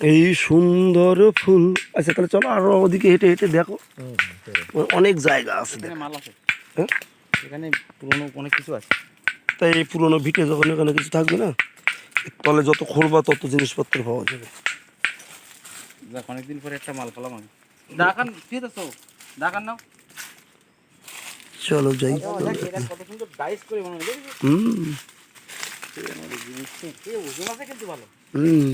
এই সুন্দর ফুল। আচ্ছা তাহলে চলো আরও ওদিকে হেঁটে হেঁটে দেখো। অনেক জায়গা আছে এখানে মাল আছে? হ্যাঁ? এখানে পুরনো অনেক কিছু আছে। তাই এই পুরোনো ভিটে যখন এখানে কিছু থাকবে না তলে যত খোলবা তত জিনিসপত্র পাওয়া যাবে। দেখ অনেকদিন পরে একটা মাল পেলাম আমি। দেখান ঠিক আছে দেখান নাও চলো যাই। এটা কত সুন্দর ডাইস করে দেখেছিস? হুম। জিনিস কিন্তু ভালো। হুম।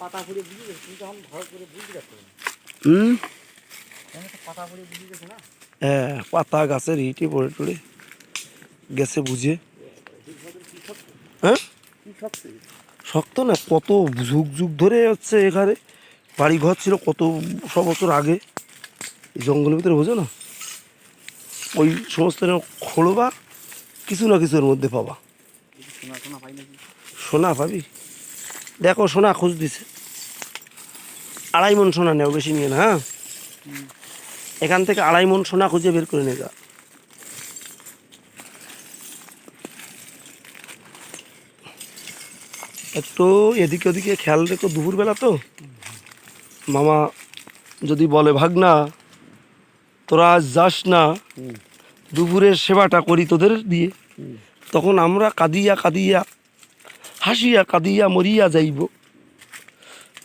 পাতা ফুলে বুঝে গেছে কিন্তু এখন ভালো করে বুঝতে পারছি হুম? পাতা ফুলে বুঝে গেছে না? হ্যাঁ পাতা গাছের ইটে পড়ে টড়ে গেছে বুঝে। হ্যাঁ? শক্ত? না কত যুগ যুগ ধরে হচ্ছে এখানে। বাড়ি ঘর ছিল কত শ বছর আগে। এই জঙ্গলের ভিতরে বোঝো না? ওই সমস্ত খোলবা কিছু না কিছুর মধ্যে পাবা। শোনা সোনা পাবি? দেখো সোনা খোঁজ দিছে। আড়াই মন সোনা নেও বেশি নিয়ে না হ্যাঁ? এখান থেকে আড়াই মন সোনা খুঁজে বের করে নিয়ে যা। একটু এদিকে ওদিকে খেয়াল রেখো দুপুরবেলা তো। মামা যদি বলে ভাগ না তোরা আজ যাস না দুপুরের সেবাটা করি তোদের দিয়ে। তখন আমরা কাঁদিয়া কাঁদিয়া হাসিয়া কাঁদিয়া মরিয়া যাইব।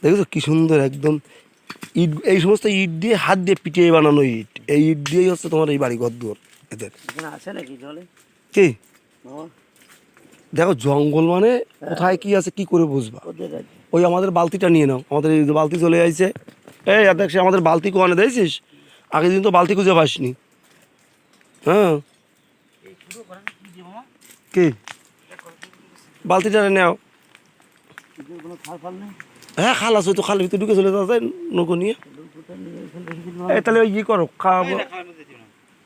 দেখেছ কি সুন্দর একদম ইট এই সমস্ত ইট দিয়ে হাত দিয়ে পিটিয়ে বানানো ইট। এই ইট দিয়েই হচ্ছে তোমার এই বাড়ি ঘর দুয়ার এদের। আছে নাকি জলে? কি? দেখো জঙ্গল মানে কোথায় কি আছে কি করে বুঝবা? ওই আমাদের বালতিটা নিয়ে নাও। আমাদের এই বালতি চলে আইছে। এই দেখ সে আমাদের বালতি কোয়ানে দিয়েছিস আগের দিন তো বালতি খুঁজে পাসনি। হ্যাঁ। কি? বালতিটা নাও। হ্যাঁ খাল আছে তো খালের ভিতরে ঢুকে চলে যাওয়া যায় নৌকো নিয়ে। এই তাহলে ওই ইয়ে করো খাওয়াবো।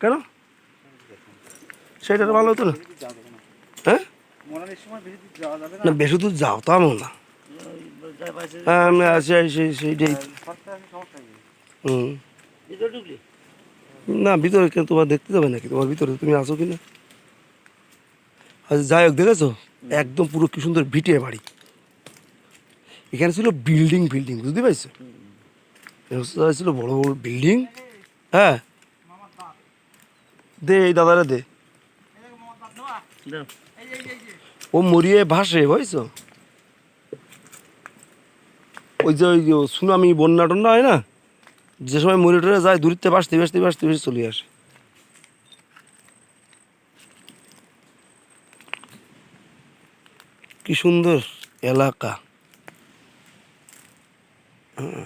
কেন? সেটা ভালো হতো না। হ্যাঁ? না? বেশি দূর যাও তা না। হ্যাঁ না ভিতরে কেন তোমার দেখতে যাবে নাকি? তোমার ভিতরে তুমি আসো কি না যাই হোক, দেখেছ? একদম পুরো কি সুন্দর ভিটে বাড়ি। এখানে ছিল বিল্ডিং বিল্ডিং, বুঝতে পারছ? ছিল বড় বড় বিল্ডিং। হ্যাঁ? দে, এই দাদারা দে। ও মরিয়ে ভাসে, বুঝছ? ওই যে, ওই সুনামি বন্যা টন্যা হয় না? যে সময় মরে টরে যায় বাসতে বাসতে বাসতে বাসতে চলে আসে। কি সুন্দর এলাকা। হ্যাঁ